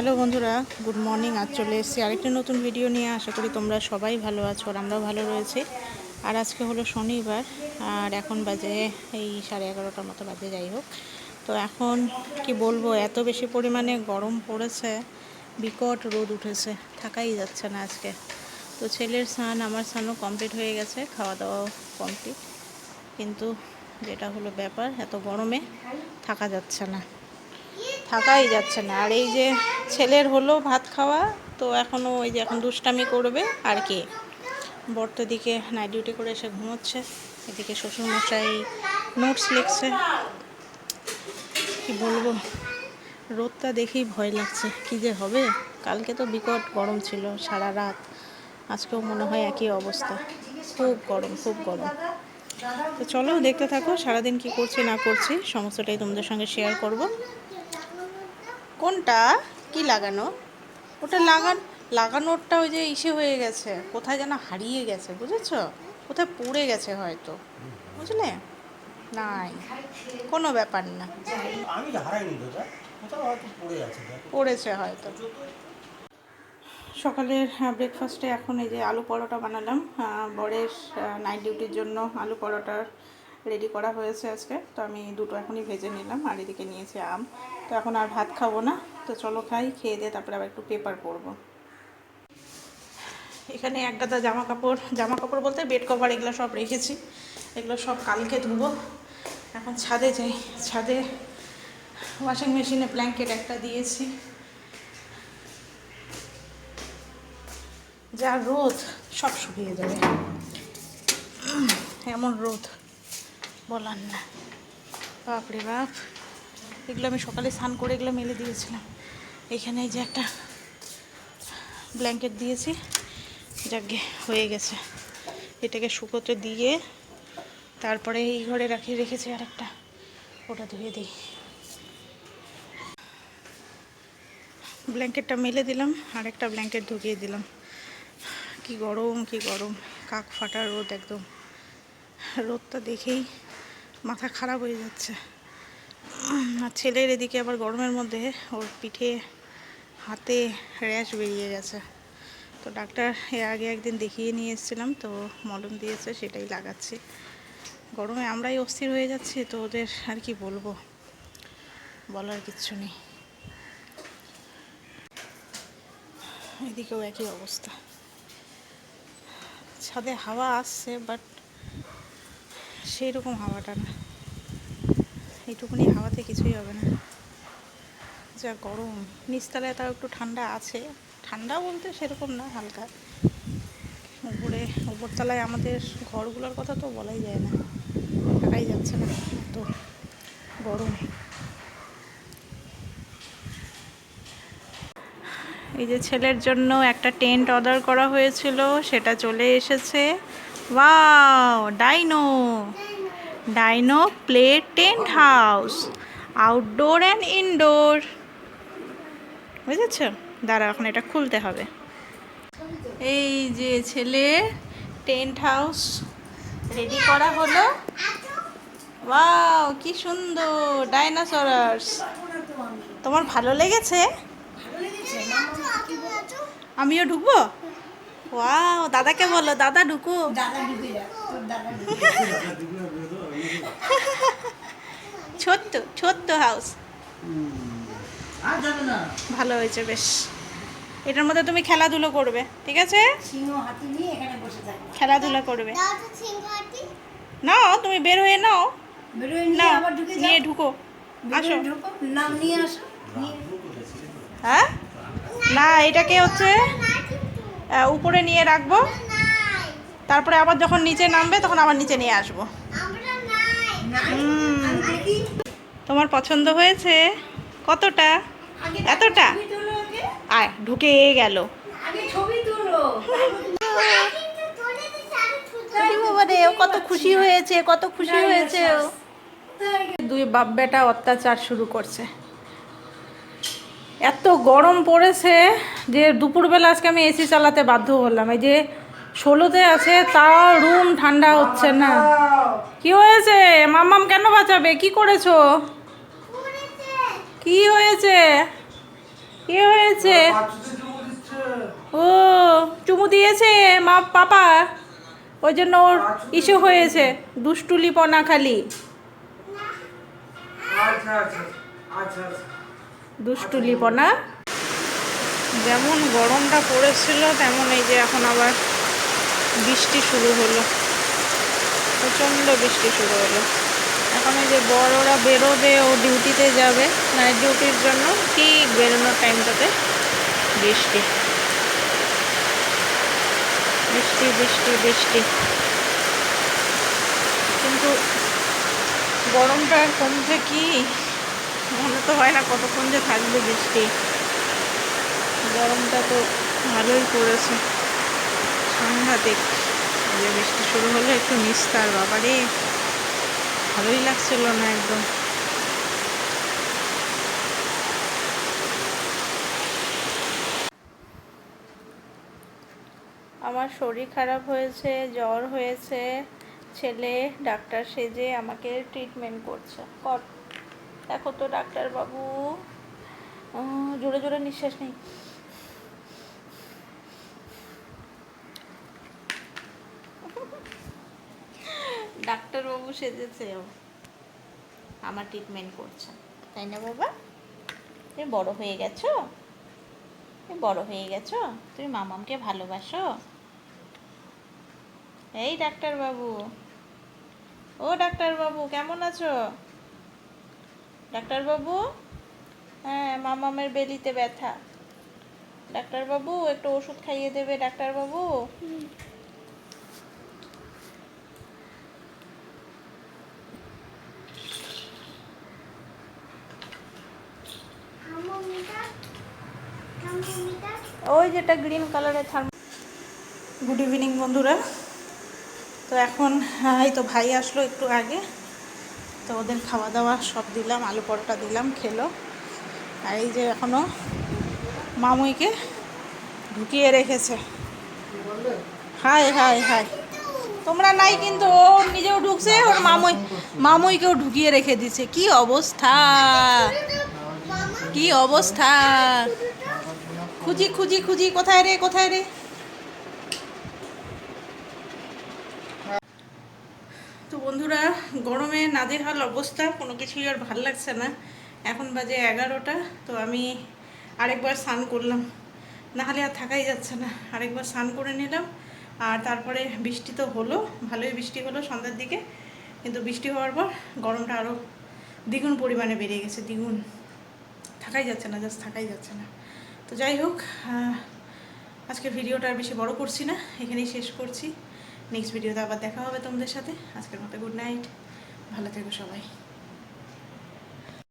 Hello বন্ধুরা, good morning. আজ চলে এসেছি আরেকটি নতুন ভিডিও নিয়ে। আশা করি তোমরা সবাই ভালো আছো আর আমরাও ভালো রয়েছি। আর আজকে হলো শনিবার, আর এখন বাজে এই সাড়ে এগারোটার মতো বাজে, যাই হোক। তো এখন কি বলব, এত বেশি পরিমাণে গরম পড়েছে, বিকট রোদ উঠেছে, থাকাই যাচ্ছে না আজকে। তো ছেলের স্নান, আমার স্নানও কমপ্লিট হয়ে গেছে খাওয়া দাওয়াও কমপ্লিট। কিন্তু যেটা হলো ব্যাপার, এত গরমে থাকা যাচ্ছে না। থাকাই যাচ্ছে না। আর এই যে ছেলের হলো ভাত খাওয়া, তো এখনও ওই যে এখন দুষ্টামি করবে, আর কি? বর্ত দিকে নাইট ডিউটি করে এসে ঘুমোচ্ছে। এদিকে শ্বশুরমশাই নোটস লিখছে। কি বলব? রোদটা দেখেই ভয় লাগছে। কি যে হবে? কালকে তো বিকট গরম ছিল সারা রাত। আজকেও মনে হয় একই অবস্থা। খুব গরম খুব গরম। তো চলো দেখতে থাকো সারাদিন কি করছি না করছি, সমস্তটাই তোমাদের সঙ্গে শেয়ার করব। কোনটা? কি লাগানো? ওটা লাগান লাগানোরটা ওই যে ইসে হয়ে গেছে। কোথায় যেন হারিয়ে গেছে বুঝেছ? কোথায় পড়ে গেছে হয়তো। বুঝলে? নাই। কোনো ব্যাপার না। পড়েছে হয়তো। সকালের ব্রেকফাস্টে এখন এই যে আলু পরোটা বানালাম। বরের নাইট ডিউটির জন্য আলু পরোটা রেডি করা হয়েছে আজকে। তো আমি দুটো এখনই ভেজে নিলাম আর এদিকে নিয়েছি আম। তো এখন আর ভাত খাব না। তো চলো খাই, খেয়ে দিয়ে তারপরে আবার একটু পেপার পরবো এখানে এক গাদা জামা কাপড় জামা কাপড় বলতে বেড কভার এগুলো সব রেখেছি। এগুলো সব কালকে ধুবো। এখন ছাদে যাই। ছাদে ওয়াশিং মেশিনে ব্ল্যাঙ্কেট একটা দিয়েছি। যা রোদ, সব শুকিয়ে যাবে। এমন রোদ। বলার না। বাপরে বাপ। এগুলো আমি সকালে স্নান করে এগুলো মেলে দিয়েছিলাম। এখানে যে একটা ব্ল্যাঙ্কেট দিয়েছি, যাকে হয়ে গেছে। এটাকে শুকোতে দিয়ে তারপরে এই ঘরে রাখি, রেখেছি আর একটা ওটা ধুয়ে দিই। ব্ল্যাঙ্কেটটা মেলে দিলাম আর একটা ব্ল্যাঙ্কেট ঢুকিয়ে দিলাম। কি গরম কি গরম। কাক ফাটা রোদ একদম। রোদটা দেখেই মাথা খারাপ হয়ে যাচ্ছে। আর ছেলের এদিকে আবার গরমের মধ্যে ওর পিঠে হাতে র্যাশ বেরিয়ে গেছে। তো ডাক্তার এর আগে একদিন দেখিয়ে নিয়ে এসেছিলাম, তো মলম দিয়েছে, সেটাই লাগাচ্ছি। গরমে আমরাই অস্থির হয়ে যাচ্ছি, তো ওদের আর কি বলব? বলার কিচ্ছু নেই। এদিকেও একই অবস্থা। ছাদে হাওয়া আসছে বাট সেই রকম হাওয়াটা না। এইটুকুনি হাওয়াতে কিছুই হবে না। যা গরম। নিচতলায় তাও একটু ঠান্ডা আছে। ঠান্ডা বলতে সেরকম না, হালকা। উপরে, উপরতলায় আমাদের ঘরগুলোর কথা তো বলাই যায় না। থাকাই যাচ্ছে না এত গরম। এই যে ছেলের জন্য একটা টেন্ট অর্ডার করা হয়েছিল, সেটা চলে এসেছে। Wow, dino. Dino play tent house, outdoor and indoor. বুঝেছ? দাঁড়া এখন এটা খুলতে হবে। এই যে ছেলে, টেন্ট হাউস রেডি করা হলো। ওয়াও, কি সুন্দর, ডাইনোসরাস। তোমার ভালো লেগেছে? আমিও ঢুকবো? ওয়াও দাদাকে বলো দাদা ঢুকো। ছোট্ট ছোট্ট হাউস আর যাবে না। ভালো হয়েছে বেশ। এটার মধ্যে তুমি খেলাধুলো করবে ঠিক আছে? সিংহ হাতি নিয়ে এখানে বসে থাকবে খেলাধুলা করবে। নাও তুমি বের হয়ে নাও। বেরোয় না নিয়ে আবার ঢুকে যাও। নিয়ে ঢুকো আসো। ঢুকো নাম নিয়ে আসো। হ্যাঁ? না এটাকে হচ্ছে উপরে নিয়ে রাখব। তারপরে আবার যখন নিচে নামবে, তখন আবার নিচে নিয়ে আসব। তোমার পছন্দ হয়েছে? কতটা? এতটা? আয়, ঢুকে গেল। কত খুশি হয়েছে, কত খুশি হয়েছে দুই বাপ বেটা অত্যাচার শুরু করছে। এত গরম পড়েছে যে দুপুরবেলা আজকে আমি এসি চালাতে বাধ্য হলাম। এই যে ষোলোতে আছে তাও রুম ঠান্ডা হচ্ছে না। কি হয়েছে? মাম্মাম কেন বাঁচাবে? কি করেছ? কি হয়েছে? কি হয়েছে? হয়েছে ও, চুমু দিয়েছে মা পাপা। ওই জন্য ওর ইস্যু হয়েছে দুষ্টুলি পনা খালি। আচ্ছা আচ্ছা আচ্ছা আচ্ছা। দুষ্টুলিপনা। যেমন গরমটা পড়েছিল, তেমন এই যে এখন আবার বৃষ্টি শুরু হলো। প্রচণ্ড বৃষ্টি শুরু হলো। এখন এই যে বড়রা বেরোবে, ও ডিউটিতে যাবে নাইট ডিউটির জন্য, ঠিক বেরোনোর টাইমটাতে বৃষ্টি। বৃষ্টি বৃষ্টি বৃষ্টি। কিন্তু গরমটা কমছে কি? মনে তো হয় না কতক্ষণ যে থাকবে বৃষ্টি। গরমটা তো ভালোই পড়েছে। সাংঘাতিক যে বৃষ্টি শুরু হলো একটু নিস্তার, বাবারে। ভালোই লাগছিল না একদম। আমার শরীর খারাপ হয়েছে, জ্বর হয়েছে, ছেলে, ডাক্তার সেজে আমাকে ট্রিটমেন্ট করছে। কর দেখো তো ডাক্তারবাবু। জোরে জোরে নিঃশ্বাস নেই। ডাক্তারবাবু সেজেছে। ও আমার ট্রিটমেন্ট করছে। তাই না বাবা? তুমি বড় হয়ে গেছো? তুমি বড় হয়ে গেছো? তুমি মামামকে ভালোবাসো? এই ডাক্তারবাবু। ও ডাক্তারবাবু, কেমন আছো? ডাক্তারবাবু? হ্যাঁ মামামের বেলিতে ব্যথা। ডাক্তারবাবু, একটু ওষুধ খাইয়ে দেবে ডাক্তারবাবু? ওই যেটা গ্রিন কালারের থার্ম গুড ইভিনিং বন্ধুরা। তো এখন এই তো ভাই আসলো একটু আগে। তো ওদের খাওয়া দাওয়া সব দিলাম, আলু পরোটা দিলাম, খেলো। আর এই যে এখনও মামুইকে ঢুকিয়ে রেখেছে। হাই হাই হাই তোমরা নাই কিন্তু, ও নিজেও ঢুকছে, ওর মামুই, মামুইকেও ঢুকিয়ে রেখে দিছে। কি অবস্থা? কি অবস্থা? খুঁজি খুঁজি খুঁজি, কোথায় রে কোথায় রে? তো বন্ধুরা, গরমে নাজেহাল অবস্থা, কোনো কিছুই আর ভালো লাগছে না। এখন বাজে এগারোটা, তো আমি আরেকবার স্নান করলাম। নাহলে আর থাকাই যাচ্ছে না। আরেকবার স্নান করে নিলাম, আর তারপরে বৃষ্টি তো হলো, ভালোই বৃষ্টি হলো সন্ধ্যার দিকে। কিন্তু বৃষ্টি হওয়ার পর গরমটা আরও দ্বিগুণ পরিমাণে বেড়ে গেছে, দ্বিগুণ। থাকাই যাচ্ছে না জাস্ট থাকাই যাচ্ছে না। তো যাই হোক আজকে ভিডিওটা আর বেশি বড় করছি না, এখানেই শেষ করছি। নেক্সট ভিডিওতে আবার দেখা হবে তোমাদের সাথে। আজকের মতো গুড নাইট ভালো থেকো সবাই।